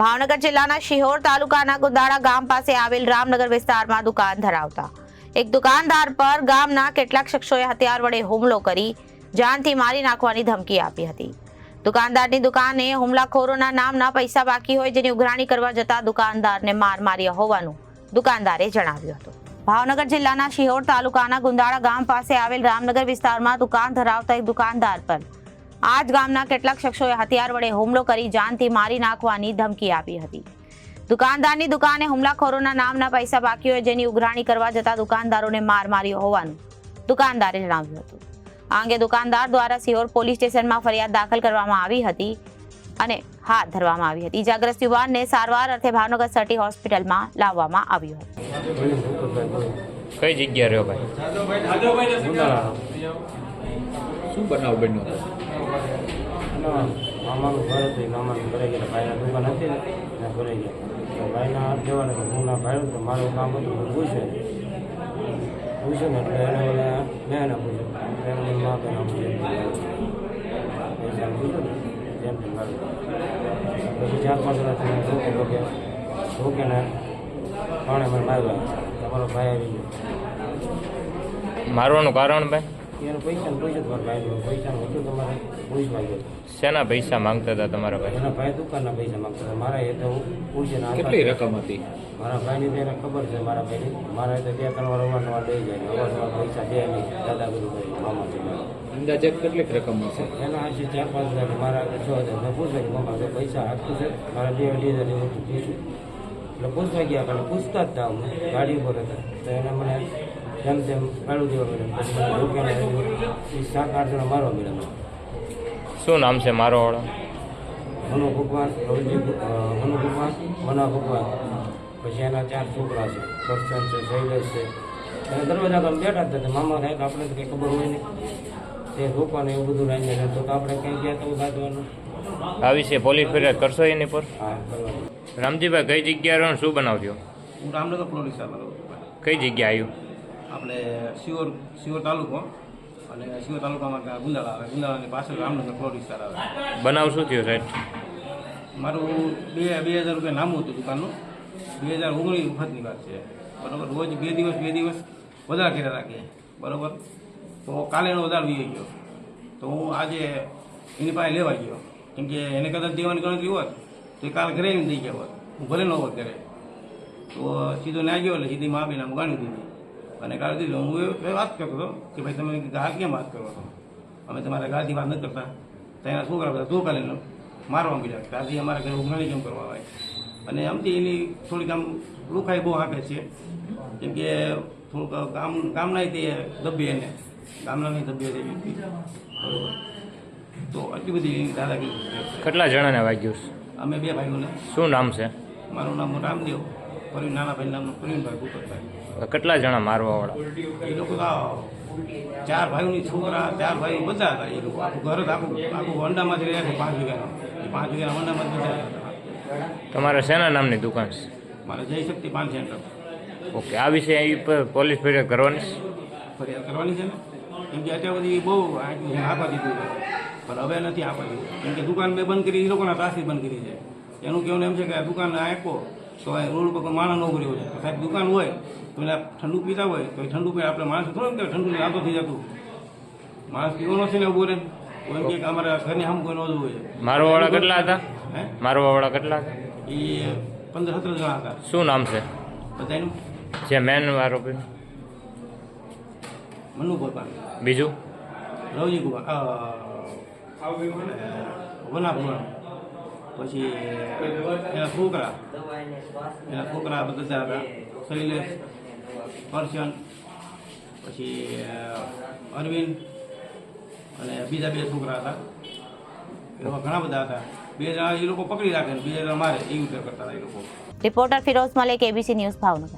ભાવનગર જિલ્લાના શિહોર તાલુકાના ગુદાળા ગામ પાસે આવેલ રામનગર વિસ્તારમાં દુકાન ધરાવતા. એક દુકાનદાર પર ગામના કેટલાક શખ્સોએ હથિયાર વડે હુમલો કરી જાનથી મારી નાખવાની ધમકી આપી હતી. દુકાનદારની દુકાને હુમલાખોરોના નામના પૈસા બાકી હોય જેની ઉઘરાણી કરવા જતા દુકાનદારને માર માર્યા હોવાનું દુકાનદારે જણાવ્યું હતું. ભાવનગર જિલ્લાના શિહોર તાલુકાના ગુંદાળા ગામ પાસે આવેલ રામનગર વિસ્તારમાં દુકાન ધરાવતા એક દુકાનદાર પર આ જ ગામના કેટલાક શખ્સોએ હથિયાર વડે હુમલો કરી જાનથી મારી નાખવાની ધમકી આપી હતી. દુકાનદારની દુકાને હુમલાખોરોના નામના પૈસા બાકી હોય જેની ઉઘરાણી કરવા જતા દુકાનદારોને માર માર્યો હોવાનું દુકાનદારે જણાવ્યું હતું. આ અંગે દુકાનદાર દ્વારા સિહોર પોલીસ સ્ટેશનમાં ફરિયાદ દાખલ કરવામાં આવી હતી અને હાથ ધરવામાં આવી હતી. ઇજાગ્રસ્ત યુવાનને સારવાર અર્થે ભાવનગર સટી હોસ્પિટલમાં લાવવામાં આવ્યું હતું. કઈ જગ્યા રહ્યો ભાઈ? શું બનાવ બન્યો હતો? ના, મામાનું ઘર હતું એ મામાનું ઘરે ગયા ભાઈના દુકાન હતી ને ભરાઈ ગયા. ભાઈના હાથ જવાને તો હું ના ભાઈ તો મારું કામ હતું હું પૂછે. પૂછ્યું ને એટલે એને મને મેં એને પૂછ્યું એને મા બેન પૂછ્યું જેમ તેમ મારું પછી ચાર પાંચ રાત ધોકે ધોકે ધોકે ને ત્રણે મને માર્યા. તમારો ભાઈ આવી ગયો. મારવાનું કારણ ભાઈ? એને પૈસા પૂછ્યું તમારા ભાઈ પૈસાનું હતું તમારે પૂછવા ગયો શેના પૈસા માંગતા હતા તમારા ભાઈ? એના ભાઈ દુકાનના પૈસા માંગતા હતા. મારા એ તો પૂછીને કેટલી રકમ હતી? મારા ભાઈની તો એને ખબર છે મારા ભાઈની. મારા એ તો બે ત્રણ વાર અવારનવાર દઈ જાય અવારનવાર પૈસા દે નહીં. દાદા બધું મામા છે. અંદાજે કેટલીક રકમ હશે? એના આજે ચાર પાંચ હજાર મારા છ હજાર. મેં પૂછ્યું કે મામા પૈસા આપતું છે? મારા બે અઢી હજાર એવું પૂછ્યું. એટલે પૂછવા ગયા કારણ પૂછતા જ હતા ગાડી ઉપર હતા. તો એને મને જેમ તેમ કાઢું દેવા મેડમ પછી મને સાત આઠ જણા મારવા મળ્યા શું નામ છે મારો વાળો? મનુ ભગવાન રવજી મનુ ભગવાન મના ભગવાન. પછી એના ચાર છોકરા છે કરશન છે શૈલેષ છે. અને દરવાજા કામ બેઠા જ હતા મામા સાહેબ તો આપણે તો કંઈ ખબર હોય નહીં. તે રોકવાનું એવું બધું લાઈને રહેતો તો આપણે કંઈ ગયા તો સાધવાનું આ વિશે પોલીસ ફરિયાદ કરશો એની પર? રામજીભાઈ કઈ જગ્યા રહ્યો શું બનાવજો? હું રામનગર પોલીસ કઈ જગ્યા આવ્યું? આપણે શિયોર શિયોર તાલુકો. અને શિયોર તાલુકામાં ગુંદાળા આવે. ગુંદાળાની પાછળ રામનગર પ્લોટ વિસ્તાર આવે. બનાવ શું થયો સાહેબ? મારું બે બે હજાર રૂપિયા નામું હતું દુકાનનું. બે હજાર ઓગણીસ વખતની વાત છે. બરાબર? રોજ બે દિવસ બે દિવસ વધારે કર્યા રાખીએ બરાબર? તો કાલેનો વધારે વી ગયો. તો હું આજે એની પાસે લેવા ગયો. કેમ કે એને કદાચ દેવાની ગણતરી હોત તો એ કાલ ઘરે દઈ ગયા હોત. હું ભલે ન હોત ઘરે. તો સીધો ના ગયો એટલે સીધી મા બેના ગાણી દીધી. અને ગાળી દીધી હું એ- વાત કરતો હતો કે ભાઈ તમે ગા કેમ વાત કરો છો? અમે તમારા ગાળથી વાત નથી કરતા. ત્યાં શું કરવા શું લઈને મારવા મળ્યા ત્યાંથી અમારા ઘરે ઉઘરાણી કેમ કરવા આવે અને આમથી એની થોડીક આમ લુખાઈ બહુ આપે છે. કેમ કે થોડુંક ગામ ગામના તે દબે એને. ગામના દબે તે બરોબર. તો આટલી બધી દાદાગીરી. કેટલા જણાને વાગ્યું અમે બે ભાઈઓને. શું નામ છે? મારું નામ રામદેવ. પ્રવીણ નાના ભાઈ નામનો પ્રવીણભાઈ ભૂપતભાઈ. કેટલા જણા મારવા વાળા એ લોકો ચાર ભાઈઓની છોકરા ચાર ભાઈઓ બધા હતા. એ લોકો આખું ઘર આખું આખું આખું જ રહ્યા છે પાંચ વીઘાના. એ પાંચ વીઘાના અંડામાંથી બધા તમારે શેના નામની દુકાન છે? મારે જય શક્તિ પાન સેન્ટર. ઓકે આ વિશે પોલીસ ફરિયાદ કરવાની છે? ફરિયાદ કરવાની છે ને? કેમ કે અત્યાર સુધી બહુ આપવા દીધું પણ હવે નથી આપવા દીધું. કેમ કે દુકાન મેં બંધ કરી એ લોકોના ત્રાસથી બંધ કરી છે. એનું કહેવાનું એમ છે કે આ દુકાન આપો તો રોડ ઉપર માણસ ન ઉભરી હોય સાહેબ દુકાન હોય તો એટલે ઠંડુ પીતા હોય તો ઠંડુ પી આપણે માણસ થોડું કે ઠંડુ રાતો થઈ જતું. માણસ પીવો નથી ને ઊભો રહે કોઈ કે અમારા ઘરની હામ કોઈ નોંધવું હોય. મારો વાળા કેટલા હતા? હે? મારો વાળા કેટલા હતા? એ પંદર સત્તર જણા હતા. શું નામ છે? બધાનું? જે મેન આરોપી મનુ ગોપાલ. બીજું? રવજી કુમાર વના ભગવાન પછી એના છોકરા એના છોકરા બધા હતા શૈલેષ પરસન પછી અરવિંદ અને બીજા બે છોકરા હતા. એવા ઘણા બધા હતા. બે જણા એ લોકો પકડી રાખે ને બે જણા મારે એવી રીતે કરતા હતા એ લોકો. Reporter Firoz Malik ABC news Bhavnagar.